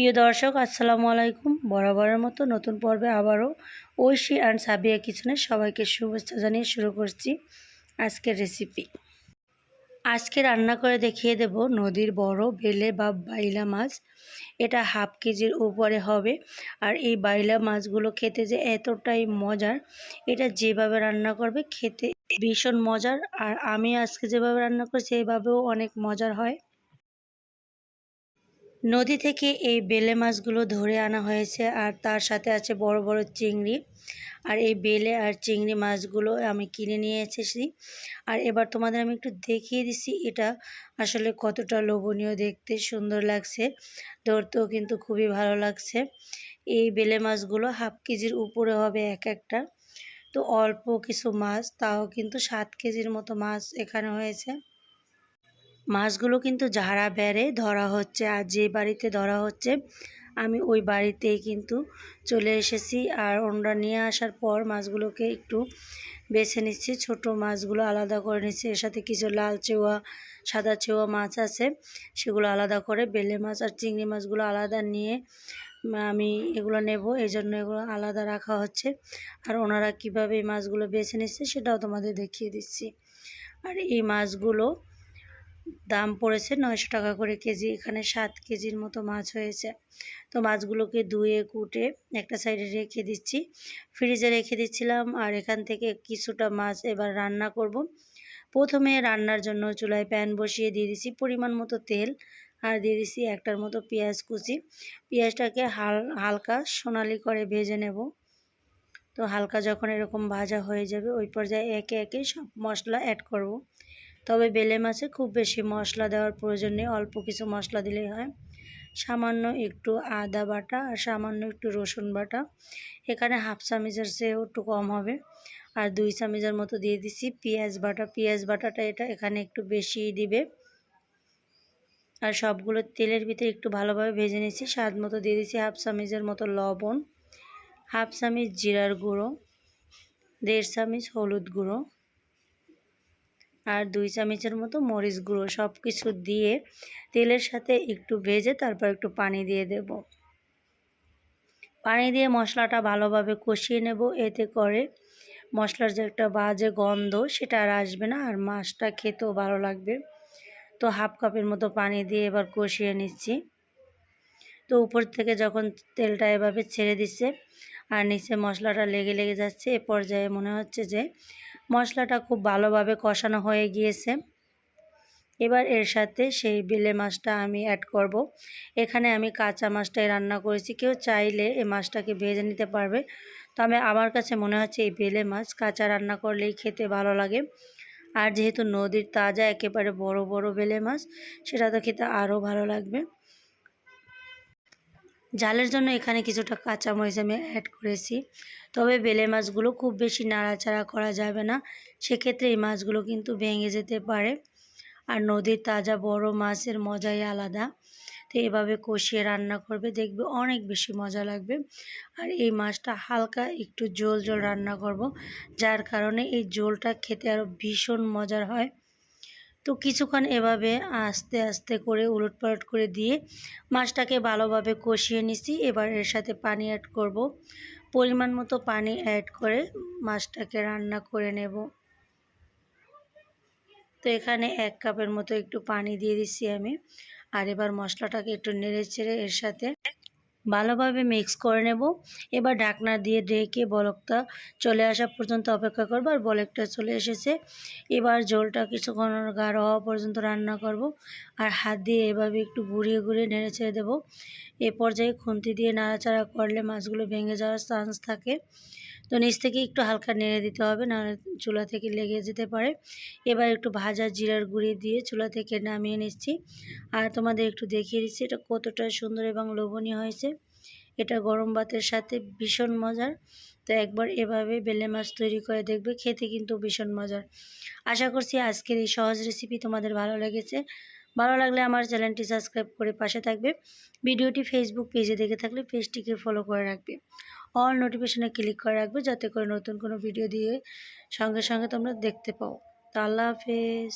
প্রিয় দর্শক, আসসালামু আলাইকুম। বরাবরের মতো নতুন পর্বে আবারও ঐশী অ্যান্ড সাবিয়া কিচেনের সবাইকে শুভেচ্ছা জানিয়ে শুরু করছি আজকের রেসিপি আজকে রান্না করে দেখিয়ে দেব নদীর বড় বেলে বা বাইলা মাছ। এটা হাফ কেজির উপরে হবে আর এই বাইলা মাছগুলো খেতে যে এতটাই মজার, এটা যেভাবে রান্না করবে খেতে ভীষণ মজার। আর আমি আজকে যেভাবে রান্না করছি, এইভাবেও অনেক মজার হয়। নদী থেকে এই বেলে মাছগুলো ধরে আনা হয়েছে আর তার সাথে আছে বড় বড় চিংড়ি। আর এই বেলে আর চিংড়ি মাছগুলো আমি কিনে নিয়ে এসেছি। আর এবার তোমাদের আমি একটু দেখিয়ে দিচ্ছি এটা আসলে কতটা লোভনীয় দেখতে, সুন্দর লাগছে, ধরতেও কিন্তু খুবই ভালো লাগছে। এই বেলে মাছগুলো হাফ কেজির উপরে হবে এক একটা। তো অল্প কিছু মাছ, তাও কিন্তু সাত কেজির মতো মাছ এখানে হয়েছে। মাছগুলো কিন্তু যারা বেড়ে ধরা হচ্ছে আর যে বাড়িতে ধরা হচ্ছে, আমি ওই বাড়িতেই কিন্তু চলে এসেছি। আর ওনরা নিয়ে আসার পর মাছগুলোকে একটু বেছে নিচ্ছি। ছোট মাছগুলো আলাদা করে নিচ্ছি। এর সাথে কিছু লাল চেওয়া, সাদা চেওয়া মাছ আছে, সেগুলো আলাদা করে বেলে মাছ আর চিংড়ি মাছগুলো আলাদা নিয়ে আমি এগুলো নেব। এই জন্য এগুলো আলাদা রাখা হচ্ছে। আর ওনারা কীভাবে এই মাছগুলো বেছে নিচ্ছে সেটাও তোমাদের দেখিয়ে দিচ্ছি। আর এই মাছগুলো দাম পড়েছে নয়শো টাকা করে কেজি, এখানে সাত কেজির মতো মাছ হয়েছে তো মাছগুলোকে ধুয়ে, কুটে একটা সাইডে রেখে দিচ্ছি ফ্রিজে রেখে দিচ্ছিলাম আর এখান থেকে কিছুটা মাছ এবার রান্না করব। প্রথমে রান্নার জন্য চুলায় প্যান বসিয়ে দিয়ে দিচ্ছি পরিমাণ মতো তেল আর দিয়ে দিচ্ছি একটার মতো পেঁয়াজ কুচি পেঁয়াজটাকে হাল, হালকা সোনালি করে ভেজে নেব তো হালকা যখন এরকম ভাজা হয়ে যাবে, ওই পর্যায়ে একে একে সব মশলা অ্যাড করব। তবে বেলে মাছে খুব বেশি মশলা দেওয়ার প্রয়োজন নেই, অল্প কিছু মশলা দিলেই হয়। সামান্য একটু আদা বাটা আর সামান্য একটু রসুন বাটা। এখানে হাফ চামিচের চেয়েও একটু কম হবে। আর দুই চামিচের মতো দিয়ে দিছি পেঁয়াজ বাটা। পেঁয়াজ বাটাটা এটা এখানে একটু বেশি দিবে। আর সবগুলো তেলের ভিতরে একটু ভালোভাবে ভেজে নিয়েছি স্বাদ মতো দিয়ে দিচ্ছি হাফ চামিচের মতো লবণ। হাফ চামিচ জিরার গুঁড়ো। দেড় চামিচ হলুদ গুঁড়ো। আর দুই চামচের মতো মরিচ গুঁড়ো সব কিছু দিয়ে তেলের সাথে একটু ভেজে তারপর একটু পানি দিয়ে দেব। পানি দিয়ে মশলাটা ভালোভাবে কষিয়ে নেব। এতে করে মশলার যে একটা বাজে গন্ধ সেটা আর আসবে না আর মাছটা খেতেও ভালো লাগবে। তো হাফ কাপের মতো পানি দিয়ে এবার কষিয়ে নিচ্ছি। তো উপর থেকে যখন তেলটা এভাবে ছেড়ে দিচ্ছে আর নিচে মশলাটা লেগে লেগে যাচ্ছে, এ পর্যায়ে মনে হচ্ছে যে মশলাটা খুব ভালোভাবে কষানো হয়ে গিয়েছে। এবার এর সাথে সেই বেলে মাছটা আমি অ্যাড করব। এখানে আমি কাঁচা মাছটাই রান্না করেছি। কেউ চাইলে এই মাছটাকে ভেজে নিতে পারবে। তবে আমার কাছে মনে হচ্ছে এই বেলে মাছ কাঁচা রান্না করলেই খেতে ভালো লাগে। আর যেহেতু নদীর তাজা, একেবারে বড় বড় বেলে মাছ, সেটা তো খেতে আরও ভালো লাগবে। জালের জন্য এখানে কিছুটা কাঁচামরিচ আমি অ্যাড করেছি। তবে বেলে মাছগুলো খুব বেশি নাড়াচাড়া করা যাবে না। সেক্ষেত্রে এই মাছগুলো কিন্তু ভেঙে যেতে পারে। আর নদীর তাজা বড় মাছের মজাই আলাদা। তো এভাবে কষিয়ে রান্না করবে, দেখবে অনেক বেশি মজা লাগবে। আর এই মাছটা হালকা একটু জোল জোল রান্না করব, যার কারণে এই জোলটা খেতে আরও ভীষণ মজার হয়। তো কিছুক্ষণ এভাবে আস্তে আস্তে করে উলট পালট করে দিয়ে মাছটাকে ভালোভাবে কষিয়ে নিছি। এবার এর সাথে পানি অ্যাড করব। পরিমাণ মতো পানি অ্যাড করে মাছটাকে রান্না করে নেব। তো এখানে এক কাপের মতো একটু পানি দিয়ে দিচ্ছি আমি। আর এবার মশলাটাকে একটু নেড়ে চেড়ে এর সাথে ভালোভাবে মিক্স করে নেব। এবার ঢাকনা দিয়ে ঢেকে বলকটা চলে আসা পর্যন্ত অপেক্ষা করব আর বলকটা চলে এসেছে। এবার ঝোলটা কিছুক্ষণ গাঢ় হওয়া পর্যন্ত রান্না করব আর হাত দিয়ে এভাবে একটু ঘুরিয়ে ঘুরিয়ে নেড়ে ছেড়ে দেবো। এ পর্যায়ে খুন্তি দিয়ে নাড়াচাড়া করলে মাছগুলো ভেঙে যাওয়ার চান্স থাকে। তো নিচ থেকে একটু হালকা নেড়ে দিতে হবে, নাহলে চুলা থেকে লেগে যেতে পারে। এবার একটু ভাজা জিরার গুঁড়ি দিয়ে চুলা থেকে নামিয়ে নিচ্ছি। আর তোমাদের একটু দেখিয়ে দিচ্ছি এটা কতটা সুন্দর এবং লোভনীয় হয়েছে। এটা গরম ভাতের সাথে ভীষণ মজার। তো একবার এভাবে বেলে মাছ তৈরি করে দেখবে, খেতে কিন্তু ভীষণ মজার। আশা করছি আজকের এই সহজ রেসিপি তোমাদের ভালো লেগেছে। ভালো লাগলে আমার চ্যানেলটি সাবস্ক্রাইব করে পাশে থাকবে। ভিডিওটি ফেসবুক পেজে দেখে থাকলে পেজটিকে ফলো করে রাখবে। অল নোটিফিকেশানে ক্লিক করে রাখবে যাতে করে নতুন কোনো ভিডিও দিয়ে সঙ্গে সঙ্গে তোমরা দেখতে পাও। তো আল্লাহ হাফেজ।